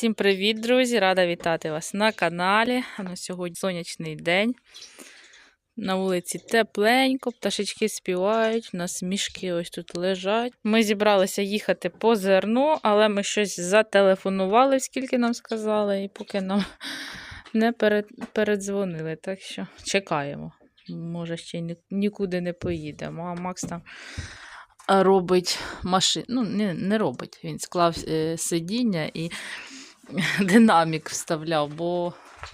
Всім привіт, друзі! Рада вітати вас на каналі. На сьогодні сонячний день. На вулиці тепленько, пташечки співають, у нас мішки ось тут лежать. Ми зібралися їхати по зерно, але ми щось зателефонували, скільки нам сказали, і поки нам не перед, передзвонили. Так що чекаємо. Може, ще ні- нікуди не поїдемо. А Макс там робить машину. Ну, не, не робить. Він склав е, сидіння і динамік вставляв, бо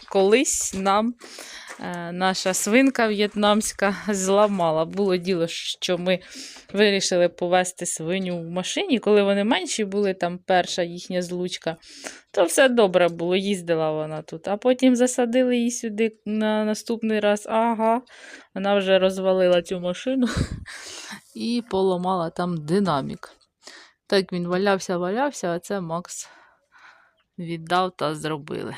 колись нам е, наша свинка в'єтнамська зламала. Було діло, що ми вирішили повезти свиню в машині, коли вони менші були, там перша їхня злучка, то все добре було, їздила вона тут. А потім засадили її сюди на наступний раз. Ага, вона вже розвалила цю машину і поламала там динамік. Так він валявся, валявся, а це Макс віддав та зробили.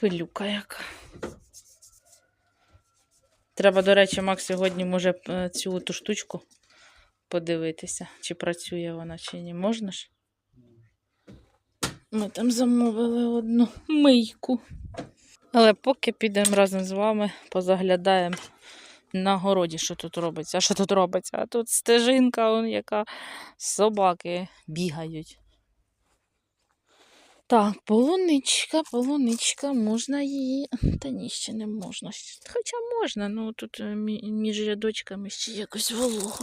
Пилюка яка. Треба, до речі, Макс сьогодні може е, цю ту штучку подивитися, чи працює вона, чи ні. Можна ж? Ми там замовили одну мийку. Але поки підемо разом з вами, позаглядаємо на городі, що тут робиться. Що тут робиться? А тут стежинка, он, яка собаки бігають. Так, полуничка, полуничка, можна її. Та ні, ще не можна. Хоча можна, ну тут е, між рядочками ще якось волого.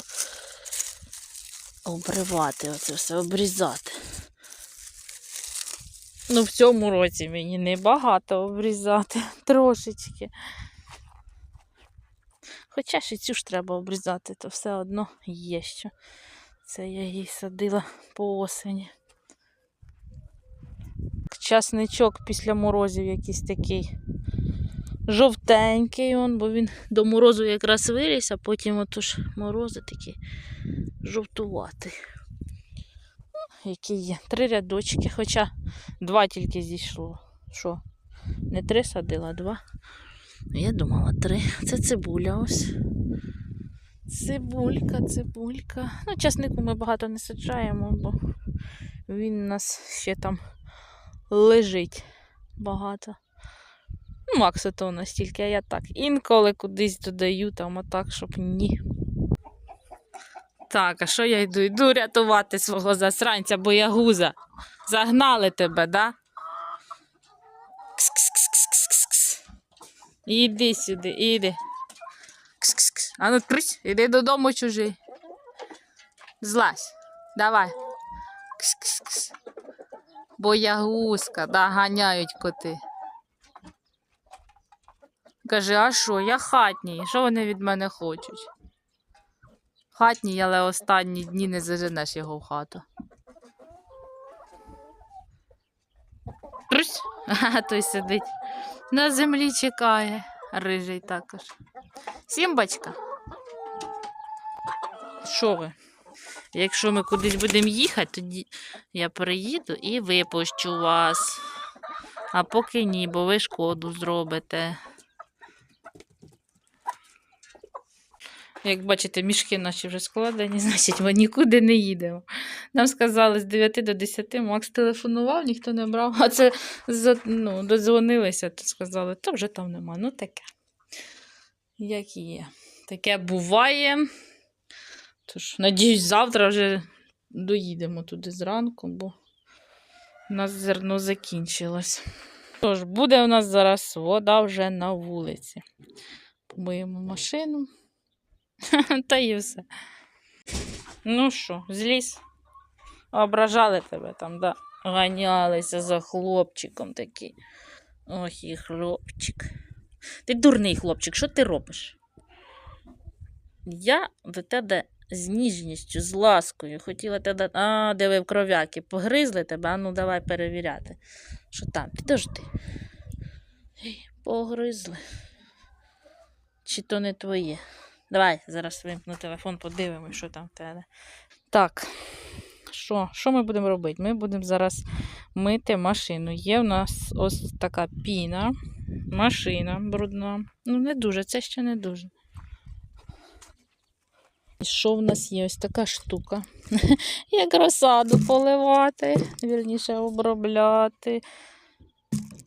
Обривати оце все, обрізати. Ну, в цьому році мені небагато обрізати, трошечки. Хоча і цю ж треба обрізати, то все одно є що. Це я її садила по осені. Часничок після морозів якийсь такий жовтенький, он, бо він до морозу якраз виріс, а потім отож морози такі жовтуватий. Ну, Які є. Три рядочки, хоча два тільки зійшло. Що? Не три садила, а два. Я думала три. Це цибуля ось. Цибулька, цибулька. Ну, часнику ми багато не саджаємо, бо він у нас ще там лежить багато. Ну, Максу то настільки, а я так. Інколи кудись додаю, там отак, щоб ні. Так, а що я йду? Йду рятувати свого засранця, боягуза. Загнали тебе, да? Кс-кс-кс-кс-кс-кс. Іди сюди, іди. Кс-кс-кс. А ну трись, іди додому чужий. Злазь. Давай. Кс-кс-кс. Боягузка, да, ганяють коти. Каже, а що, я хатній, що вони від мене хочуть? Хатній, але останні дні не заженеш його в хату. А той сидить. На землі чекає. Рижий також. Сімбачка. Що ви? Якщо ми кудись будемо їхати, тоді я приїду і випущу вас. А поки ні, бо ви шкоду зробите. Як бачите, мішки наші вже складені, значить, ми нікуди не їдемо. Нам сказали з 9 до 10, Макс телефонував, ніхто не брав. А це ну, додзвонилися, то сказали, то вже там нема. Ну таке. Як є. Таке буває. Тож, надіюсь, завтра вже доїдемо туди зранку, бо у нас зерно закінчилось. Тож, буде у нас зараз вода вже на вулиці. Помиємо машину. Та і все. Ну що, зліз? Ображали тебе там, да? Ганялися за хлопчиком такий. Ох, і хлопчик. Ти дурний хлопчик, що ти робиш? Я до тебе з ніжністю, з ласкою хотіла тебе. А, диви, в кров'яки, погризли тебе, а ну давай перевіряти. Що там? Підожди. Погризли. Чи то не твоє? Давай зараз вимкну телефон, подивимось, що там в тебе. Так. Що? Що ми будемо робити? Ми будемо зараз мити машину. Є в нас ось така піна, машина брудна. Ну, не дуже, це ще не дуже. І що в нас є? Ось така штука. Як розсаду поливати, вірніше обробляти.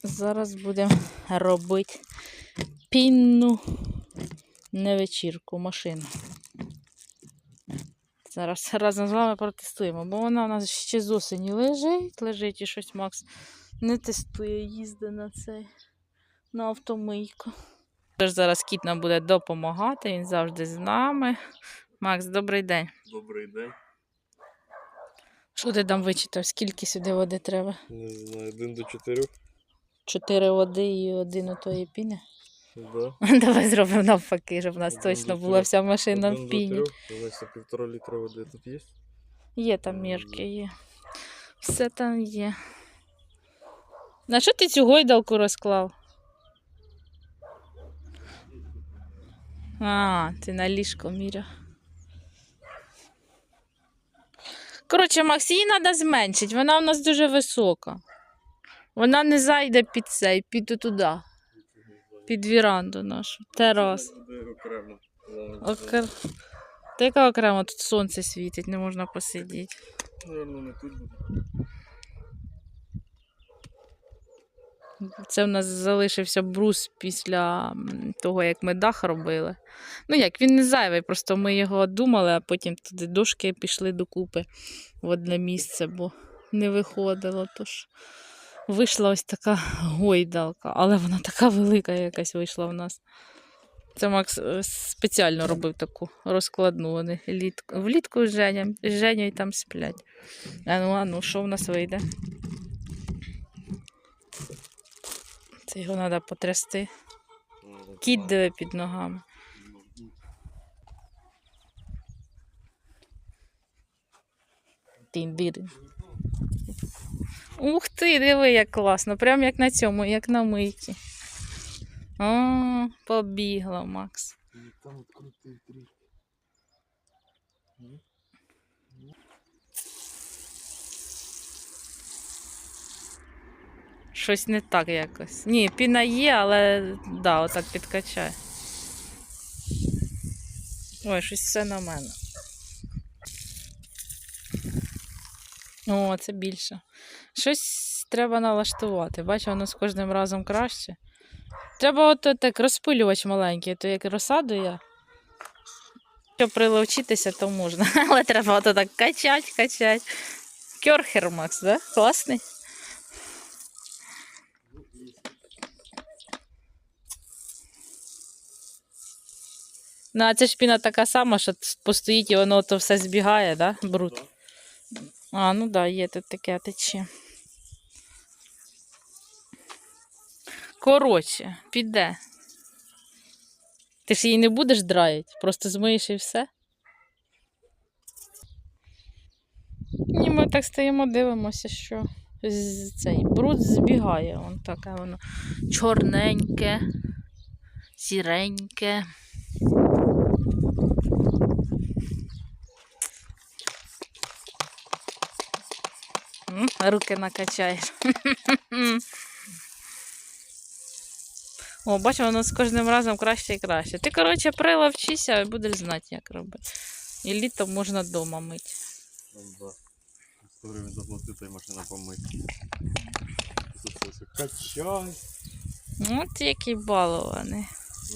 Зараз будемо робити пінну невечірку машину. Зараз разом з вами протестуємо, бо вона у нас ще з осені лежить, лежить і щось Макс не тестує, їздить на цей на автомийку. Тож зараз кіт нам буде допомагати, він завжди з нами. Макс, добрий день. Добрий день. Що ти там вичитав? Скільки сюди води треба? Не знаю, один до чотирьох. Чотири води і один отої піни. Да. Давай зробимо навпаки, щоб у нас Один точно до була трьох. вся машина Один в піні. трьох, півтора літра води тут є. Є там мірки, є. Все там є. На що ти цю гойдалку розклав? А, ти на ліжко міряв. Коротше, Макс, її треба зменшити. Вона у нас дуже висока. Вона не зайде під цей, під туди, під віранду нашу. Терас. Окремо. Окр... Та яка окремо тут сонце світить, не можна посидіти. Наверно, не тут буде. Це в нас залишився брус після того, як ми дах робили. Ну як, він не зайвий, просто ми його думали, а потім туди дошки пішли докупи в одне місце, бо не виходило. Тож вийшла ось така гойдалка, але вона така велика якась вийшла в нас. Це Макс е, спеціально робив таку розкладну. Вони літ... влітку з Женя, з Женєю там сплять. А ну, а ну, що в нас вийде? Це його треба потрясти. Кіт диви під ногами. Тіндири. Ух ти, диви, як класно. Прям як на цьому, як на мийці. О, побігла, Макс. Там крутий трішки. Щось не так якось. Ні, піна є, але да, отак підкачає. Ой, щось все на мене. О, це більше. Щось треба налаштувати. Бачу, воно з кожним разом краще. Треба от так розпилювач маленький, то як розсаду я. Щоб приловчитися, то можна. Але треба ото так качать, качать. Кьорхер, Макс, да? Класний. Ну, а це ж піна така сама, що постоїть і воно то все збігає, да? Бруд. А, ну да, є тут таке тече. Коротше, піде. Ти ж її не будеш драїти, просто змиєш і все. Ні, ми так стоїмо, дивимося, що цей бруд збігає. Вон таке воно чорненьке, сіреньке. Руки накачаєш. О, бачу, воно з кожним разом краще і краще. Ти, коротше, приловчися і будеш знати, як робити. І літом можна вдома мити. Там, да. 100 гривень заплатити і машина все качай. От який балований.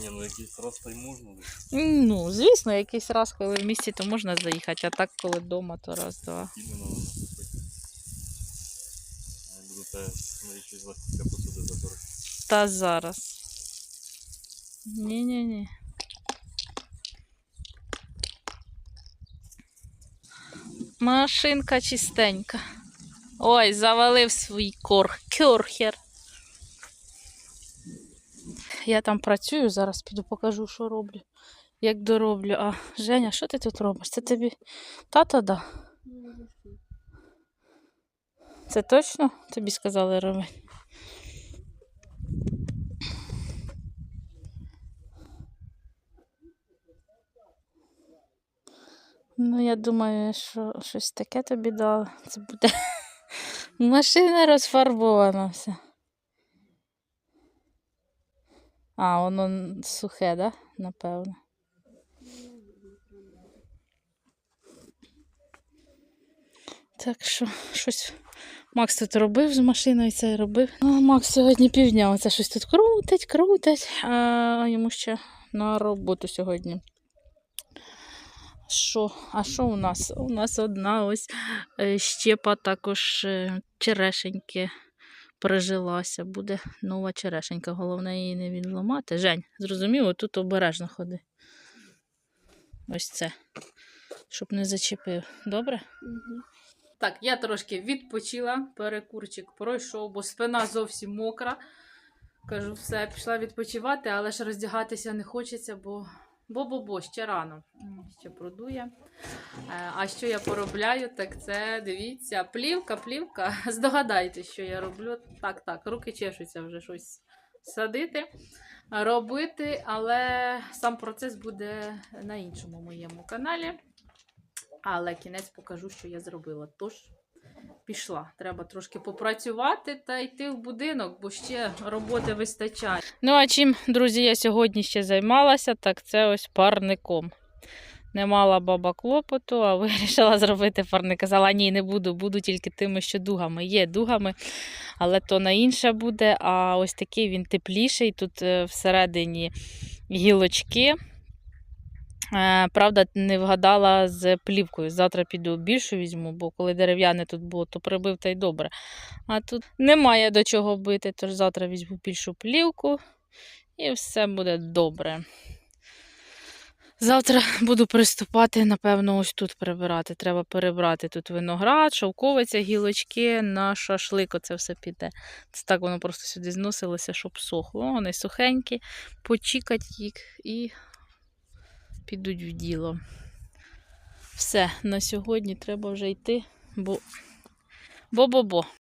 Ні, ну якийсь раз та й можна. ну. Ну, звісно, якийсь раз, коли в місті, то можна заїхати, а так, коли вдома, то раз-два. Іменно воно купити. А я буду те на ластика посуди забирати. Та зараз. Ні-ні-ні. Машинка чистенька. Ой, завалив свій кор... кюрхер. Я там працюю, зараз піду покажу, що роблю. Як дороблю. А, Женя, що ти тут робиш? Це тобі тато да? Це точно тобі сказали ровень? Ну, я думаю, що щось таке тобі дали. Це буде машина розфарбована вся. А, воно сухе, да? Напевно. Так що щось. Макс тут робив з машиною, це робив. А Макс сьогодні півдня оце щось тут крутить, крутить, а йому ще на роботу сьогодні. Що? А що у нас? У нас одна ось е, щепа також е, черешеньки прижилася. Буде нова черешенька. Головне її не відламати. Жень, зрозуміло, тут обережно ходи. Ось це. Щоб не зачепив. Добре? Так, я трошки відпочила, перекурчик пройшов, бо спина зовсім мокра. Кажу, все, пішла відпочивати, але ж роздягатися не хочеться, бо бо-бо-бо, ще рано. Ще продує. Е, А що я поробляю, так це дивіться, плівка, плівка. Здогадайтесь, що я роблю. Так, так, руки чешуться вже щось садити, робити, але сам процес буде на іншому моєму каналі. Але кінець покажу, що я зробила. Тож пішла. Треба трошки попрацювати та йти в будинок, бо ще роботи вистачає. Ну, а чим, друзі, я сьогодні ще займалася, так це ось парником. Не мала баба клопоту, а вирішила зробити парник. Казала, ні, не буду, буду тільки тими, що дугами. Є дугами, але то на інше буде. А ось такий він тепліший. Тут е, всередині гілочки. Е, Правда, не вгадала з плівкою. Завтра піду більшу візьму, бо коли дерев'яне тут було, то прибив та й добре. А тут немає до чого бити, тож завтра візьму більшу плівку і все буде добре. Завтра буду приступати, напевно, ось тут прибирати. Треба перебрати тут виноград, шовковиця, гілочки, на шашлик оце все піде. Це так воно просто сюди зносилося, щоб сохло. Вони сухенькі, почікать їх і підуть в діло. Все, на сьогодні треба вже йти, бо бо-бо-бо.